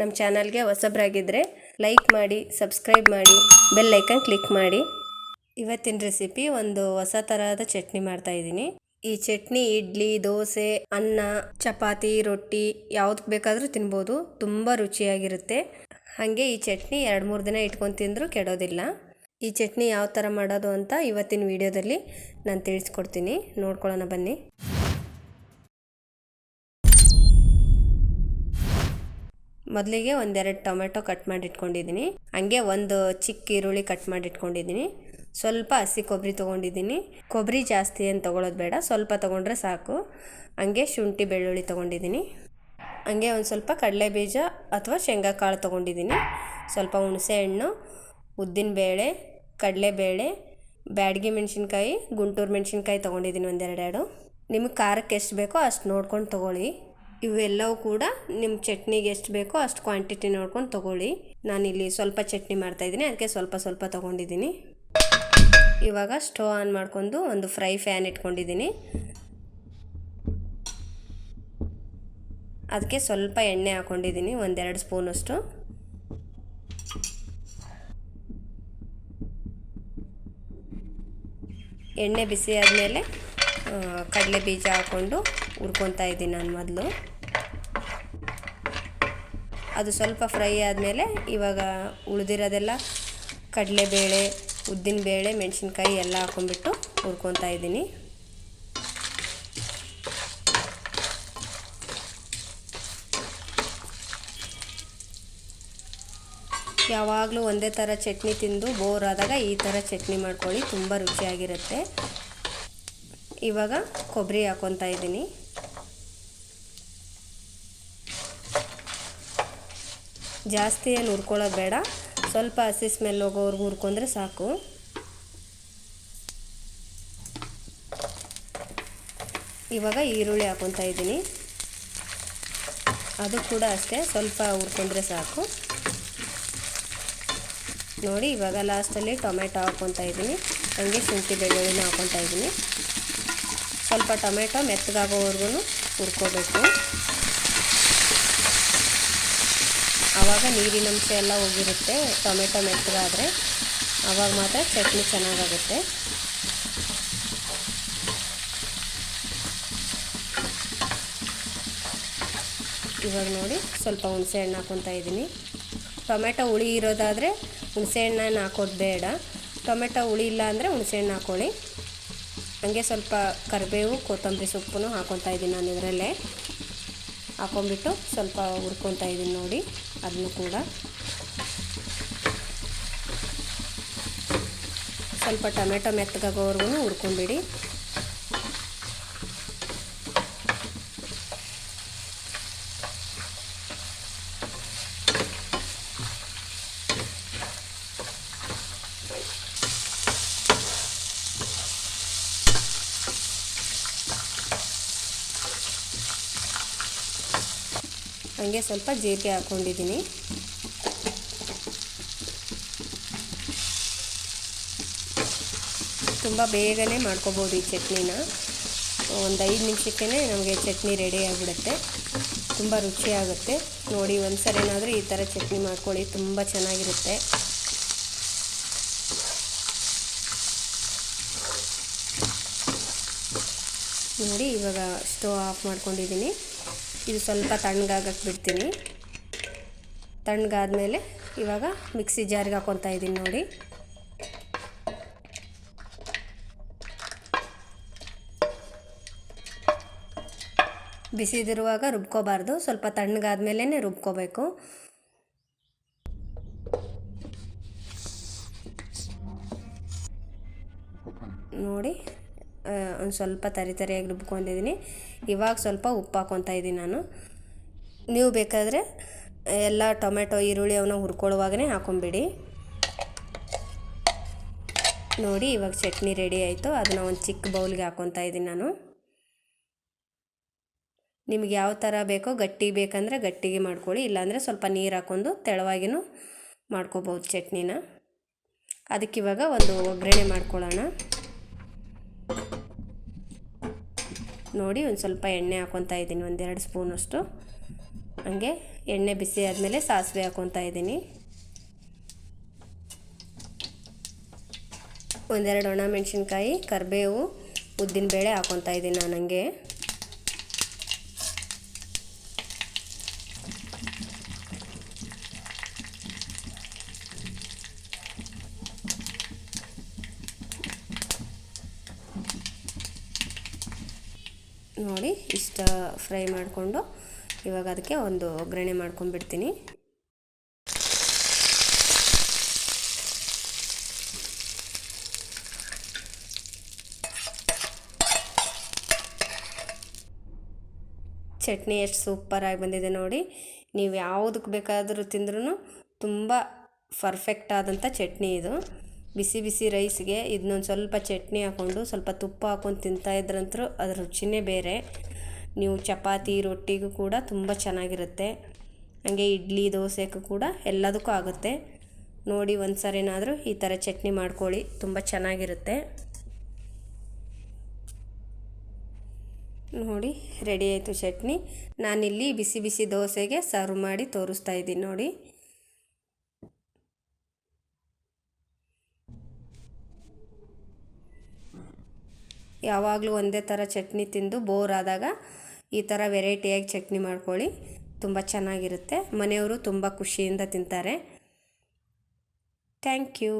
ನಮ್ಮ ಚಾನಲ್ಗೆ ಹೊಸಬ್ರಾಗಿದ್ದರೆ ಲೈಕ್ ಮಾಡಿ, ಸಬ್ಸ್ಕ್ರೈಬ್ ಮಾಡಿ, ಬೆಲ್ ಐಕನ್ ಕ್ಲಿಕ್ ಮಾಡಿ. ಇವತ್ತಿನ ರೆಸಿಪಿ ಒಂದು ಹೊಸ ತರಹದ ಚಟ್ನಿ ಮಾಡ್ತಾ ಇದ್ದೀನಿ. ಈ ಚಟ್ನಿ ಇಡ್ಲಿ, ದೋಸೆ, ಅನ್ನ, ಚಪಾತಿ, ರೊಟ್ಟಿ ಯಾವ್ದಕ್ಕೆ ಬೇಕಾದರೂ ತಿನ್ಬೋದು. ತುಂಬ ರುಚಿಯಾಗಿರುತ್ತೆ. ಹಾಗೆ ಈ ಚಟ್ನಿ ಎರಡು ಮೂರು ದಿನ ಇಟ್ಕೊಂಡು ತಿಂದರೂ ಕೆಡೋದಿಲ್ಲ. ಈ ಚಟ್ನಿ ಯಾವ ಥರ ಮಾಡೋದು ಅಂತ ಇವತ್ತಿನ ವಿಡಿಯೋದಲ್ಲಿ ನಾನು ತಿಳಿಸ್ಕೊಡ್ತೀನಿ. ನೋಡ್ಕೊಳ್ಳೋಣ ಬನ್ನಿ. ಮೊದಲಿಗೆ ಒಂದೆರಡು ಟೊಮೆಟೊ ಕಟ್ ಮಾಡಿ ಇಟ್ಕೊಂಡಿದ್ದೀನಿ ಹಂಗೆ ಒಂದು ಚಿಕ್ಕ ಈರುಳ್ಳಿ ಕಟ್ ಮಾಡಿ ಇಟ್ಕೊಂಡಿದ್ದೀನಿ ಸ್ವಲ್ಪ ಹಸಿ ಕೊಬ್ಬರಿ ತೊಗೊಂಡಿದ್ದೀನಿ. ಕೊಬ್ಬರಿ ಜಾಸ್ತಿ ಏನು ತೊಗೊಳೋದು ಬೇಡ, ಸ್ವಲ್ಪ ತೊಗೊಂಡ್ರೆ ಸಾಕು. ಹಂಗೆ ಶುಂಠಿ ಬೆಳ್ಳುಳ್ಳಿ ತೊಗೊಂಡಿದ್ದೀನಿ. ಹಂಗೆ ಒಂದು ಸ್ವಲ್ಪ ಕಡಲೆ ಬೀಜ ಅಥವಾ ಶೇಂಗಾ ಕಾಳು ತೊಗೊಂಡಿದ್ದೀನಿ. ಸ್ವಲ್ಪ ಹುಣಸೆ ಹಣ್ಣು, ಉದ್ದಿನಬೇಳೆ, ಕಡಲೆಬೇಳೆ, ಬ್ಯಾಡಗಿ ಮೆಣಸಿನ್ಕಾಯಿ, ಗುಂಟೂರು ಮೆಣಸಿನ್ಕಾಯಿ ತೊಗೊಂಡಿದ್ದೀನಿ ಒಂದೆರಡೆರಡು ನಿಮಗೆ ಖಾರಕ್ಕೆ ಎಷ್ಟು ಬೇಕೋ ಅಷ್ಟು ನೋಡ್ಕೊಂಡು ತೊಗೊಳ್ಳಿ. ಇವೆಲ್ಲವೂ ಕೂಡ ನಿಮ್ಮ ಚಟ್ನಿಗೆ ಎಷ್ಟು ಬೇಕೋ ಅಷ್ಟು ಕ್ವಾಂಟಿಟಿ ನೋಡ್ಕೊಂಡು ತೊಗೊಳ್ಳಿ. ನಾನಿಲ್ಲಿ ಸ್ವಲ್ಪ ಚಟ್ನಿ ಮಾಡ್ತಾಯಿದ್ದೀನಿ ಅದಕ್ಕೆ ಸ್ವಲ್ಪ ಸ್ವಲ್ಪ ತೊಗೊಂಡಿದ್ದೀನಿ. ಇವಾಗ ಸ್ಟೋವ್ ಆನ್ ಮಾಡ್ಕೊಂಡು ಒಂದು ಫ್ರೈ ಫ್ಯಾನ್ ಇಟ್ಕೊಂಡಿದ್ದೀನಿ. ಅದಕ್ಕೆ ಸ್ವಲ್ಪ ಎಣ್ಣೆ ಹಾಕ್ಕೊಂಡಿದ್ದೀನಿ ಒಂದೆರಡು ಸ್ಪೂನಷ್ಟು. ಎಣ್ಣೆ ಬಿಸಿ ಆದಮೇಲೆ ಕಡಲೆ ಬೀಜ ಹಾಕ್ಕೊಂಡು ಹುರ್ಕೊತಾ ಇದ್ದೀನಿ ನಾನು ಮೊದಲು. ಅದು ಸ್ವಲ್ಪ ಫ್ರೈ ಆದಮೇಲೆ ಇವಾಗ ಉಳಿದಿರೋದೆಲ್ಲ ಕಡಲೆಬೇಳೆ, ಉದ್ದಿನಬೇಳೆ, ಮೆಣಸಿನ್ಕಾಯಿ ಎಲ್ಲ ಹಾಕೊಂಡ್ಬಿಟ್ಟು ಹುರ್ಕೊತಾ ಇದ್ದೀನಿ. ಯಾವಾಗಲೂ ಒಂದೇ ಥರ ಚಟ್ನಿ ತಿಂದು ಬೋರ್ ಆದಾಗ ಈ ಥರ ಚಟ್ನಿ ಮಾಡ್ಕೊಳ್ಳಿ, ತುಂಬ ರುಚಿಯಾಗಿರುತ್ತೆ. ಇವಾಗ ಕೊಬ್ಬರಿ ಹಾಕ್ಕೊತಾ ಇದ್ದೀನಿ. ಜಾಸ್ತಿ ಏನು ಹುರ್ಕೊಳ್ಳೋದು ಬೇಡ. ಸ್ವಲ್ಪ ಹಸಿ ಸ್ಮೆಲ್ ಹೋಗೋವರೆಗೂ ಹುರ್ಕೊಂಡ್ರೆ ಸಾಕು. ಇವಾಗ ಈರುಳ್ಳಿ ಹಾಕೊತಾ ಇದ್ದೀನಿ. ಅದು ಕೂಡ ಅಷ್ಟೇ, ಸ್ವಲ್ಪ ಹುರ್ಕೊಂಡ್ರೆ ಸಾಕು. ನೋಡಿ, ಇವಾಗ ಲಾಸ್ಟಲ್ಲಿ ಟೊಮೆಟೊ ಹಾಕ್ಕೊತಾ ಇದ್ದೀನಿ. ಹಂಗೆ ಶುಂಠಿ ಬೆಳ್ಳುಳ್ಳಿನ ಹಾಕ್ಕೊತಾ ಇದ್ದೀನಿ. ಸ್ವಲ್ಪ ಟೊಮೆಟೊ ಮೆತ್ತಗಾಗೋವರೆಗೂ ಹುರ್ಕೋಬೇಕು. ಆವಾಗ ನೀರಿನಂಶ ಎಲ್ಲ ಹೋಗಿರುತ್ತೆ, ಟೊಮೆಟೊ ಮೆತ್ತಗಾದರೆ ಆವಾಗ ಮಾತ್ರ ಚಟ್ನಿ ಚೆನ್ನಾಗಾಗುತ್ತೆ. ಇವಾಗ ನೋಡಿ ಸ್ವಲ್ಪ ಹುಣಸೆ ಹಣ್ಣು ಹಾಕ್ಕೊತಾ ಇದ್ದೀನಿ. ಟೊಮೆಟೊ ಹುಳಿ ಇರೋದಾದರೆ ಹುಣಸೆ ಹಣ್ಣನ್ನು ಹಾಕೋದು ಬೇಡ. ಟೊಮೆಟೊ ಹುಳಿ ಇಲ್ಲ ಅಂದರೆ ಹುಣಸೆ ಹಣ್ಣು ಹಾಕ್ಕೊಳ್ಳಿ ಹಂಗೆ ಸ್ವಲ್ಪ ಕರಿಬೇವು, ಕೊತ್ತಂಬರಿ ಸೊಪ್ಪು ಹಾಕ್ಕೊತಾ ಇದ್ದೀನಿ ನಾನು ಇದರಲ್ಲೇ. ಹಾಕ್ಕೊಂಬಿಟ್ಟು ಸ್ವಲ್ಪ ಹುರ್ಕೊತಾ ಇದ್ದೀನಿ ನೋಡಿ. ಅದನ್ನು ಕೂಡ ಸ್ವಲ್ಪ ಟೊಮೆಟೊ ಮೆತ್ತಗಾಗೋವರೆಗೂ ಹುರ್ಕೊಂಬಿಡಿ. ಹಂಗೆ ಸ್ವಲ್ಪ ಜೀರಿಗೆ ಹಾಕ್ಕೊಂಡಿದ್ದೀನಿ. ತುಂಬ ಬೇಗನೆ ಮಾಡ್ಕೋಬೋದು ಈ ಚಟ್ನಿನ. ಒಂದು ಐದು ನಿಮಿಷಕ್ಕೇ ನಮಗೆ ಚಟ್ನಿ ರೆಡಿ ಆಗಿಬಿಡುತ್ತೆ. ತುಂಬ ರುಚಿಯಾಗುತ್ತೆ ನೋಡಿ ಒಂದು ಸರಿ ಏನಾದರೂ ಈ ಥರ ಚಟ್ನಿ ಮಾಡ್ಕೊಳ್ಳಿ, ತುಂಬ ಚೆನ್ನಾಗಿರುತ್ತೆ. ನೋಡಿ, ಇವಾಗ ಸ್ಟವ್ ಆಫ್ ಮಾಡ್ಕೊಂಡಿದ್ದೀನಿ. ಇದು ಸ್ವಲ್ಪ ತಣ್ಣಗಾಗಕ್ಕೆ ಬಿಡ್ತೀನಿ. ತಣ್ಣಗಾದ್ಮೇಲೆ ಇವಾಗ ಮಿಕ್ಸಿ ಜಾರಿಗೆ ಹಾಕ್ಕೊತಾ ಇದ್ದೀನಿ ನೋಡಿ. ಬಿಸಿದಿರುವಾಗ ರುಬ್ಕೋಬಾರ್ದು. ಸ್ವಲ್ಪ ತಣ್ಣಗಾದ್ಮೇಲೆ ರುಬ್ಕೋಬೇಕು. ನೋಡಿ ಒಂದು ಸ್ವಲ್ಪ ತರಿ ತರಿಯಾಗಿ ರುಬ್ಕೊಂಡಿದ್ದೀನಿ. ಇವಾಗ ಸ್ವಲ್ಪ ಉಪ್ಪು ಹಾಕ್ಕೊತಾ ಇದ್ದೀನಿ ನಾನು. ನೀವು ಬೇಕಾದರೆ ಎಲ್ಲ ಟೊಮೆಟೊ, ಈರುಳ್ಳಿ ಅವನ್ನ ಹುರ್ಕೊಳ್ಳುವಾಗನೇ ಹಾಕೊಂಬಿಡಿ. ನೋಡಿ, ಇವಾಗ ಚಟ್ನಿ ರೆಡಿ ಆಯಿತು. ಅದನ್ನು ಒಂದು ಚಿಕ್ಕ ಬೌಲ್ಗೆ ಹಾಕೊತಾ ಇದ್ದೀನಿ ನಾನು. ನಿಮ್ಗೆ ಯಾವ ಥರ ಬೇಕೋ ಗಟ್ಟಿ ಬೇಕಂದರೆ ಗಟ್ಟಿಗೆ ಮಾಡ್ಕೊಳ್ಳಿ, ಇಲ್ಲಾಂದರೆ ಸ್ವಲ್ಪ ನೀರು ಹಾಕ್ಕೊಂಡು ತೆಳವಾಗಿನೂ ಮಾಡ್ಕೋಬೋದು ಚಟ್ನಿನ. ಅದಕ್ಕಿವಾಗ ಒಂದು ಒಗ್ಗರಣೆ ಮಾಡ್ಕೊಳ್ಳೋಣ. ನೋಡಿ ಒಂದು ಸ್ವಲ್ಪ ಎಣ್ಣೆ ಹಾಕ್ಕೊತಾ ಇದ್ದೀನಿ ಒಂದೆರಡು ಸ್ಪೂನಷ್ಟು ಹಂಗೆ ಎಣ್ಣೆ ಬಿಸಿ ಆದಮೇಲೆ ಸಾಸಿವೆ ಹಾಕ್ಕೊತಾ ಇದ್ದೀನಿ. ಒಂದೆರಡು ಒಣ ಮೆಣಸಿನ್ಕಾಯಿ, ಕರಿಬೇವು, ಉದ್ದಿನಬೇಳೆ ಹಾಕ್ಕೊತಾ ಇದ್ದೀನಿ ನಾನು ಹಂಗೆ. ನೋಡಿ ಇಷ್ಟ ಫ್ರೈ ಮಾಡಿಕೊಂಡು ಇವಾಗ ಅದಕ್ಕೆ ಒಂದು ಒಗ್ಗರಣೆ ಮಾಡ್ಕೊಂಡ್ಬಿಡ್ತೀನಿ. ಚಟ್ನಿ ಎಷ್ಟು ಸೂಪರಾಗಿ ಬಂದಿದೆ ನೋಡಿ. ನೀವು ಯಾವುದಕ್ಕೆ ಬೇಕಾದರೂ ತಿಂದ್ರೂ ತುಂಬ ಪರ್ಫೆಕ್ಟ್ ಆದಂಥ ಚಟ್ನಿ ಇದು. ಬಿಸಿ ಬಿಸಿ ರೈಸ್ಗೆ ಇದನ್ನೊಂದು ಸ್ವಲ್ಪ ಚಟ್ನಿ ಹಾಕ್ಕೊಂಡು ಸ್ವಲ್ಪ ತುಪ್ಪ ಹಾಕ್ಕೊಂಡು ತಿಂತಾ ಇದ್ರಂತರೂ ಅದ್ರ ರುಚಿನೇ ಬೇರೆ. ನೀವು ಚಪಾತಿ, ರೊಟ್ಟಿಗೂ ಕೂಡ ತುಂಬ ಚೆನ್ನಾಗಿರುತ್ತೆ. ಹಾಗೆ ಇಡ್ಲಿ, ದೋಸೆಗೂ ಕೂಡ ಎಲ್ಲದಕ್ಕೂ ಆಗುತ್ತೆ. ನೋಡಿ ಒಂದು ಸರಿನಾದರೂ ಈ ಥರ ಚಟ್ನಿ ಮಾಡ್ಕೊಳ್ಳಿ, ತುಂಬ ಚೆನ್ನಾಗಿರುತ್ತೆ. ನೋಡಿ, ರೆಡಿ ಆಯಿತು ಚಟ್ನಿ. ನಾನಿಲ್ಲಿ ಬಿಸಿ ಬಿಸಿ ದೋಸೆಗೆ ಸರ್ವ್ ಮಾಡಿ ತೋರಿಸ್ತಾ ಇದ್ದೀನಿ ನೋಡಿ. ಯಾವಾಗಲೂ ಒಂದೇ ಥರ ಚಟ್ನಿ ತಿಂದು ಬೋರ್ ಆದಾಗ ಈ ಥರ ವೆರೈಟಿಯಾಗಿ ಚಟ್ನಿ ಮಾಡ್ಕೊಳ್ಳಿ. ತುಂಬ ಚೆನ್ನಾಗಿರುತ್ತೆ. ಮನೆಯವರು ತುಂಬ ಖುಷಿಯಿಂದ ತಿಂತಾರೆ. Thank you